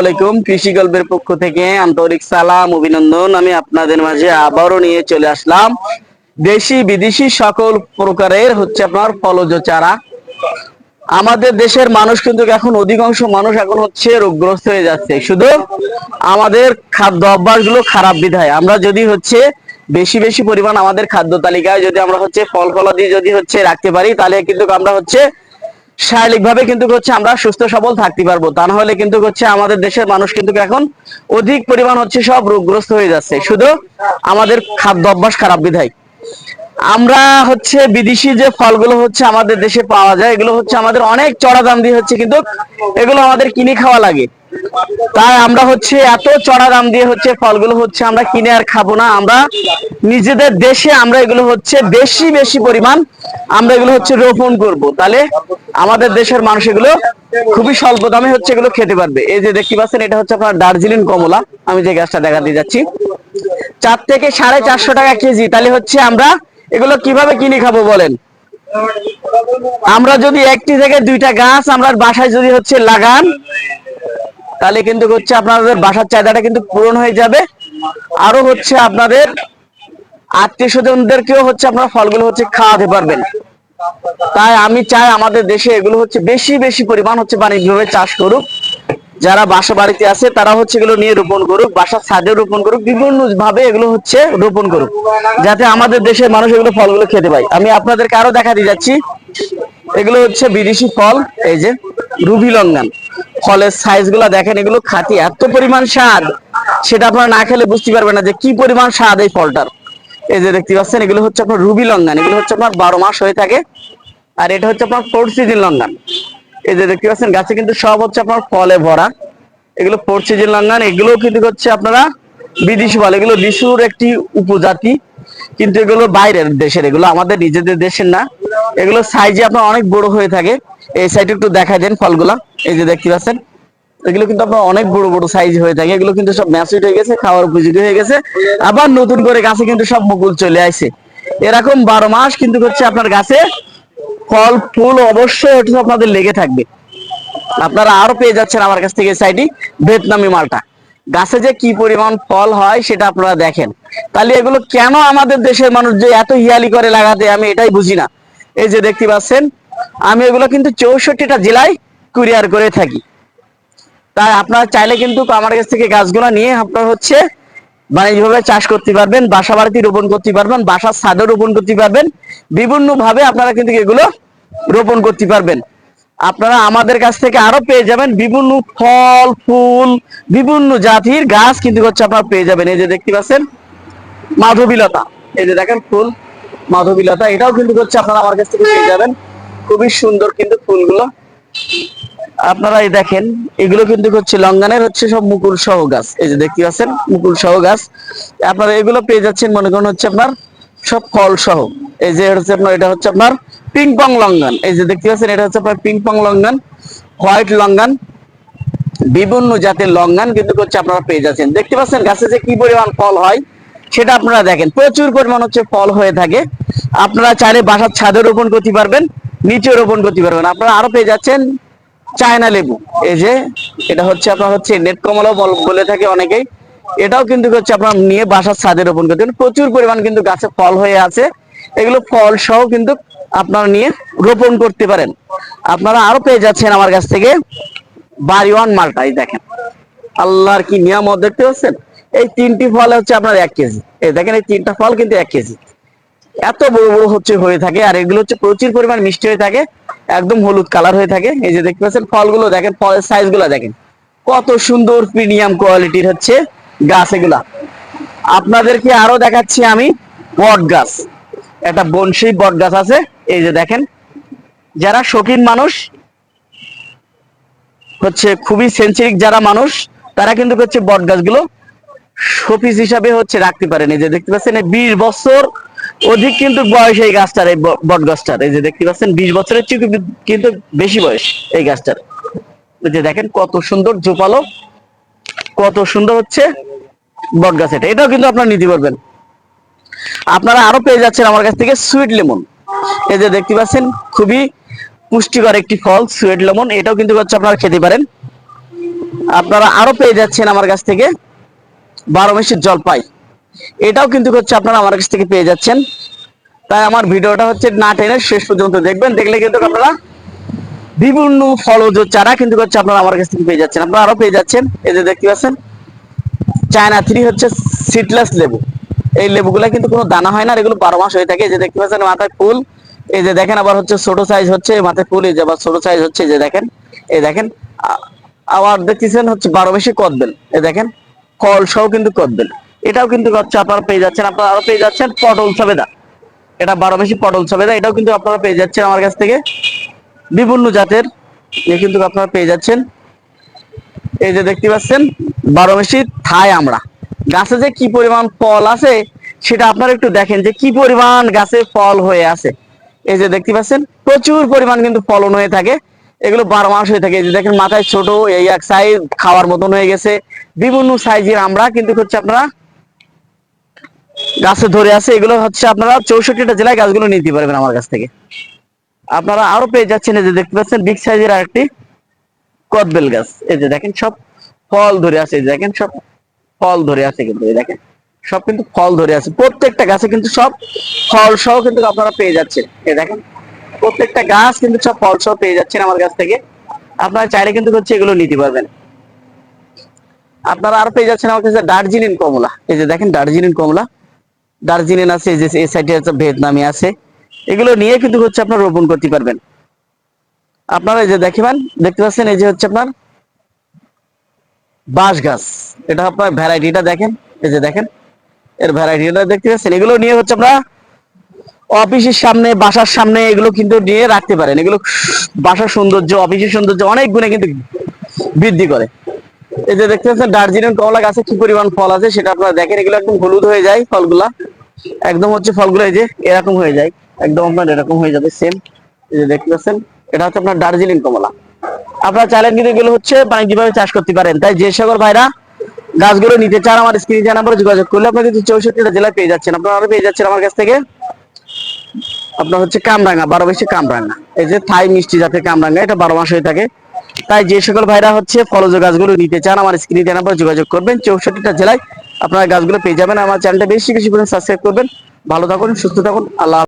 আলাইকুম, কৃষি গল্পের পক্ষ থেকে আন্তরিক সালাম, অভিনন্দন। আমি আপনাদের মাঝে আবারও নিয়ে চলে আসলাম। দেশি, বিদেশি সকল প্রকারের হচ্ছে আপনার ফলজ চারা। আমাদের দেশের মানুষ কিন্তু এখন অধিকাংশ মানুষ এখন হচ্ছে রোগগ্রস্ত হয়ে যাচ্ছে। শুধু আমাদের খাদ্য অভ্যাসগুলো খারাপ বিধায়। আমরা যদি হচ্ছে বেশি বেশি পরিমাণ আমাদের খাদ্য তালিকায় যদি আমরা হচ্ছে ফল, ফলাদি যদি হচ্ছে রাখতে পারি, তাহলে কিন্তু আমরা হচ্ছে শারীরিক ভাবে কিন্তু হচ্ছে আমরা সুস্থ সবল থাকতে পারব। তা না হলে কিন্তু হচ্ছে আমাদের দেশের মানুষ কিন্তু এখন অধিক পরিমাণ হচ্ছে সব রোগগ্রস্ত হয়ে যাচ্ছে। শুধু আমাদের খাদ্য অভ্যাস খারাপ বিধায়। আমরা হচ্ছে বিদেশি যে ফলগুলো হচ্ছে আমাদের দেশে পাওয়া যায়, এগুলো হচ্ছে আমাদের অনেক চড়া দাম দিয়ে হচ্ছে কিন্তু এগুলো আমাদের কিনে খাওয়া লাগে। তাই আমরা হচ্ছে এত চড়া দাম দিয়ে হচ্ছে ফলগুলো হচ্ছে আমরা কিনে আর খাব না। আমরা নিজেদের দেশে আমরা এগুলো হচ্ছে বেশি বেশি পরিমাণ আমরা এগুলো হচ্ছে রোপণ করব। তাহলে আমাদের দেশের মানুষ এগুলো খুবই স্বল্প দামে হচ্ছে এগুলো খেতে পারবে। এই যে দেখতে পাচ্ছেন, এটা হচ্ছে আপনার দার্জিলিং কমলা। আমি যে গাছটা দেখা দিয়ে যাচ্ছি। চার থেকে সাড়ে চারশো টাকা কেজি। তাহলে হচ্ছে আমরা এগুলো কীভাবে কিনে খাব বলেন? আমরা যদি একটি থেকে দুইটা গাছ আমরা বাসায় যদি হচ্ছে লাগান তাহলে কিন্তু হচ্ছে আপনাদের বাসার চাহিদাটা কিন্তু পূরণ হয়ে যাবে। আরও হচ্ছে আপনাদের আত্মীয় স্বজনদেরকেও হচ্ছে আপনারা ফলগুলো হচ্ছে খাওয়াতে পারবেন। তাই আমি চাই আমাদের দেশে এগুলো হচ্ছে বেশি বেশি পরিমাণ হচ্ছে বাণিজ্যভাবে চাষ করুক। যারা বাসা বাড়িতে আছে, তারা হচ্ছে এগুলো নিয়ে রোপণ করুক, বাসার ছাদে রোপণ করুক বিভিন্ন ভাবে এগুলো হচ্ছে রোপণ করুক, যাতে আমাদের দেশের মানুষ এগুলো ফলগুলো খেতে পায়। আমি আপনাদেরকে আরও দেখা দিয়ে যাচ্ছি, এগুলো হচ্ছে বিদেশি ফল, এই যে রুবি লঙ্গান ফলের সাইজগুলা দেখেন, এগুলো খাতি এত পরিমাণ স্বাদ, সেটা আপনারা না খেলে বুঝতে পারবেন না যে কি পরিমাণ স্বাদ এই ফলটার। এই যে দেখতে পাচ্ছেন, এগুলো হচ্ছে আপনার রুবি লঙ্গান, এগুলো হচ্ছে আপনার বারো মাস হয়ে থাকে, আর এটা হচ্ছে আপনার ফোর সিজন লঙ্গান। এই যে দেখতে পাচ্ছেন, গাছে কিন্তু সব হচ্ছে আপনার ফলে ভরা। এগুলো ফোর সিজন লঙ্গান এগুলো কিন্তু হচ্ছে আপনারা বিদেশি ফল, এগুলো লিচুর একটি উপজাতি। কিন্তু এগুলো বাইরের দেশের, এগুলো আমাদের নিজেদের দেশের না। এগুলো সাইজে আপনার অনেক বড় হয়ে থাকে। এই সাইডে একটু দেখাই দেন ফলগুলা। এই যে দেখতে পাচ্ছেন, এগুলো কিন্তু আপনার অনেক বড় বড় সাইজ হয়ে থাকে। এগুলো কিন্তু সব ম্যাচুইট হয়ে গেছে, খাওয়ার উপযোগী হয়ে গেছে। আবার নতুন করে গাছে কিন্তু সব মুকুল চলে আসে এরকম বারো মাস কিন্তু হচ্ছে আপনার গাছে ফল, ফুল অবশ্যই হচ্ছে আপনাদের লেগে থাকবে। আপনারা আরও পেয়ে যাচ্ছেন আমার কাছ থেকে সাইডি ভিয়েতনামি মালটা। গাছে যে কি পরিমাণ ফল হয় সেটা আপনারা দেখেন। তাহলে এগুলো কেন আমাদের দেশের মানুষ যে এত হিয়ালি করে লাগাতে, আমি এটাই বুঝি না। এই যে দেখতে পাচ্ছেন, আমি এগুলো কিন্তু চৌষট্টিটা জেলায় কুরিয়ার করে থাকি। তাই আপনারা চাইলে কিন্তু আমার কাছ থেকে গাছগুলো নিয়ে আপনার হচ্ছে বাণিজ্যভাবে চাষ করতে পারবেন বাসা বাড়িতে রোপণ করতে পারবেন, বাসার ছাদে রোপণ করতে পারবেন। বিভিন্ন ভাবে আপনারা কিন্তু এগুলো রোপণ করতে পারবেন। আপনারা আমাদের কাছ থেকে আরও পেয়ে যাবেন বিভিন্ন ফল, ফুল, বিভিন্ন জাতির গাছ কিন্তু হচ্ছে আপনারা পেয়ে যাবেন। এই যে দেখতে পাচ্ছেন, মাধবীলতা। এই যে দেখেন ফুল, মাধবীলতা, এটাও কিন্তু হচ্ছে আপনারা আমার কাছ থেকে পেয়ে যাবেন। খুবই সুন্দর কিন্তু ফুলগুলো। আপনারা এই দেখেন, এগুলো কিন্তু হচ্ছে লঙ্গানের হচ্ছে সব মুকুল সহ গাছ। এই যে দেখতে পাচ্ছেন, মুকুল সহ গাছ। আপনারা এগুলো পেয়ে যাচ্ছেন, মনে করেন হচ্ছে আপনার সব ফল সহ। এই যে হচ্ছে আপনার, এটা হচ্ছে আপনার পিং পং লঙ্গান এই যে দেখতে পাচ্ছেন, এটা হচ্ছে আপনার ping pong longan white longan বিভিন্ন জাতের লঙ্গান কিন্তু হচ্ছে আপনারা পেয়ে যাচ্ছেন। দেখতে পাচ্ছেন, গাছে যে কি পরিমাণ ফল হয়, সেটা আপনারা দেখেন। প্রচুর পরিমাণ হচ্ছে ফল হয়ে থাকে। আপনারা চাইলে বাসার ছাদে রোপণ করতে পারবেন, নিচে রোপণ করতে পারবেন। আপনারা আরও পেয়ে যাচ্ছেন চায়না লেবু। এই যে, এটা হচ্ছে আপনার হচ্ছে নেট কমলা বলে থাকে অনেকেই। এটাও কিন্তু হচ্ছে আপনার নিয়ে বাসার ছাদে রোপণ করতে। প্রচুর পরিমাণ কিন্তু গাছে ফল হয়ে আছে। এগুলো ফল সহ কিন্তু আপনারা নিয়ে রোপণ করতে পারেন। আপনারা আরও পেয়ে যাচ্ছেন আমার কাছ থেকে বাড়িওয়ান মালটা এই দেখেন। আল্লাহর কি নিয়ামত দেখতে পাচ্ছেন? এই তিনটি ফল হচ্ছে আপনার এক কেজি। এই দেখেন, এই তিনটা ফল কিন্তু এক কেজি। এত বড় বড় হচ্ছে হয়ে থাকে, আর এগুলো হচ্ছে প্রচুর পরিমাণ মিষ্টি হয়ে থাকে, একদম হলুদ কালার হয়ে থাকে। এই যে দেখতে পাচ্ছেন, ফলগুলো দেখেন, ফলের সাইজগুলো দেখেন। কত সুন্দর প্রিমিয়াম কোয়ালিটির হচ্ছে গাছ এগুলা। আপনাদেরকে আরও দেখাচ্ছি আমি বট গাছ। একটা বনশী বট গাছ আছে, এই যে দেখেন। যারা শৌখিন মানুষ, হচ্ছে খুবই সেন্সিটিভ যারা মানুষ, তারা কিন্তু হচ্ছে বট গাছগুলো শোপিস হিসাবে হচ্ছে রাখতে পারেন। এই যে দেখতে পাচ্ছেন বিশ বছর অধিক কিন্তু বয়স এই গাছটার, এই বট গাছটার এই যে দেখতে পাচ্ছেন, বিশ বছরের চেয়ে কিন্তু- কিন্তু বেশি বয়স এই গাছটার। এই যে দেখেন, কত সুন্দর জোপালো, কত সুন্দর হচ্ছে বট গাছ এটা। এটাও কিন্তু আপনারা নিতে পারবেন। আপনারা আরও পেয়ে যাচ্ছেন আমার কাছ থেকে সুইট লেমন এই যে দেখতে পাচ্ছেন, খুবই পুষ্টিকর একটি ফল সুইট লেমন এটাও কিন্তু হচ্ছে আপনারা খেতে পারেন। আপনারা আরও পেয়ে যাচ্ছেন আমার কাছ থেকে বারো মাসের জলপাই। এটাও কিন্তু হচ্ছে আপনারা আমার কাছ থেকে পেয়ে যাচ্ছেন। তাই আমার ভিডিওটা হচ্ছে না টেনে শেষ পর্যন্ত দেখবেন, দেখলে কিন্তু আপনারা বিভিন্ন ফলজ চারা কিন্তু হচ্ছে আপনারা আমার কাছ থেকে পেয়ে যাচ্ছেন। আপনারা আরও পেয়ে যাচ্ছেন। এই যে দেখতে পাচ্ছেন, চায়না থ্রি হচ্ছে সিডলেস লেবু। এই লেবুগুলা কিন্তু কোনো দানা হয় না এগুলো বারো মাস হয়ে থাকে। যে দেখতে পাচ্ছেন মাথায় ফুল, এই যে দেখেন আবার হচ্ছে ছোট সাইজ হচ্ছে মাথায় ফুল, এই যে আবার ছোট সাইজ হচ্ছে যে দেখেন, এই দেখেন আবার দেখতেছেন হচ্ছে বারো মাসে কদবেল, এই দেখেন ফল সহ কিন্তু কদবেল। এটাও কিন্তু হচ্ছে আপনারা পেয়ে যাচ্ছেন, আপনারা আরও পেয়ে যাচ্ছেন পটল সবেদা। এটা বারো মাসি পটল সবেদা, এটাও কিন্তু আপনারা পেয়ে যাচ্ছেন আমার কাছ থেকে। বিভিন্ন জাতের, এ কিন্তু আপনারা পেয়ে যাচ্ছেন। এই যে দেখতে পাচ্ছেন, বারো মাসি থাই আমরা। গাছে যে কি পরিমাণ ফল আছে, সেটা আপনারা একটু দেখেন যে কি পরিমাণ গাছে ফল হয়ে আছে। এই যে দেখতে পাচ্ছেন, প্রচুর পরিমাণ কিন্তু ফলন হয়ে থাকে। এগুলো বারো মাস হয়ে থাকে। এই যে দেখেন, মাথায় ছোট এই এক সাইজ খাওয়ার মতন হয়ে গেছে। বিভিন্ন সাইজের আমরা কিন্তু হচ্ছে আপনারা গাছে ধরে আছে। এগুলো হচ্ছে আপনারা চৌষট্টিটা জেলায় গাছগুলো নিতে পারবেন আমার কাছ থেকে। আপনারা আরও পেয়ে যাচ্ছেন এই যে দেখতে পাচ্ছেন বিগ সাইজের আরেকটি কদবেল গাছ। এই যে দেখেন, সব ফল ধরে আছে। এই যে দেখেন, সব ফল ধরে আছে কিন্তু এই দেখেন। সব কিন্তু ফল ধরে আছে। প্রত্যেকটা গাছে কিন্তু সব ফল সহ কিন্তু আপনারা পেয়ে যাচ্ছেন। এই দেখেন, প্রত্যেকটা গাছ কিন্তু সব ফল সহ পেয়ে যাচ্ছেন আমার কাছ থেকে। আপনারা চাইলে কিন্তু হচ্ছে এগুলো নিতে পারবেন। আপনারা আরও পেয়ে যাচ্ছেন আমার কাছে দার্জিলিং কমলা। এই যে দেখেন, দার্জিলিং কমলা। দার্জিলিং আছে, এই যে এই সাইডে আছে, ভিয়েতনামি আছে। এগুলো নিয়ে কিন্তু হচ্ছে আপনারা রোপণ করতে পারবেন। আপনারা এই যে দেখবেন দেখতে পাচ্ছেন এই যে হচ্ছে আপনার বাঁশ গাছ। এটা আপনার ভ্যারাইটিটা দেখেন, এই যে দেখেন, এর ভ্যারাইটিটা দেখতে পাচ্ছেন। এগুলো নিয়ে হচ্ছে আমরা অফিসের সামনে, বাসার সামনে এগুলো কিন্তু নিয়ে রাখতে পারেন। এগুলো বাসার সৌন্দর্য, অফিসের সৌন্দর্য অনেক গুণে কিন্তু বৃদ্ধি করে। এই যে দেখতে পাচ্ছেন, দার্জিলিং কমলা গাছে কি পরিমাণ ফল আছে সেটা আপনারা দেখেন। এগুলো একদম হলুদ হয়ে যায় ফলগুলা। একদম হচ্ছে ফলগুলো এই যে এরকম হয়ে যায়। একদম আপনার এরকম হয়ে যাবে সেম এই যে দেখতে পাচ্ছেন, এটা হচ্ছে আপনার দার্জিলিং কমলা। আপনারা চাইলেন কিন্তু এগুলো হচ্ছে বাণিজ্যিকভাবে চাষ করতে পারেন। তাই যে সকল ভাইরা গাছগুলো নিতে চান, আমার স্ক্রিনে নাম্বারে যোগাযোগ করলে আপনারা কিন্তু চৌষট্টিটা জেলায় পেয়ে যাচ্ছেন। আপনারা আরও পেয়ে যাচ্ছেন আমার কাছ থেকে আপনার হচ্ছে কামরাঙ্গা, বারো মাসে কামরাঙ্গা। এই যে থাই মিষ্টি জাতের কামরাঙ্গা, এটা বারো মাস হয়ে থাকে। তাই যে সকল ভাইরা হচ্ছে ফলজ গাছগুলো নিতে চান, আমার স্ক্রিনে নাম্বার যোগাযোগ করবেন, চৌষট্টিটা জেলায় আপনারা গাছগুলো পেয়ে যাবেন। আমার চ্যানেলটা বেশি বেশি করে সাবস্ক্রাইব করবেন। ভালো থাকুন, সুস্থ থাকুন, আল্লাহ।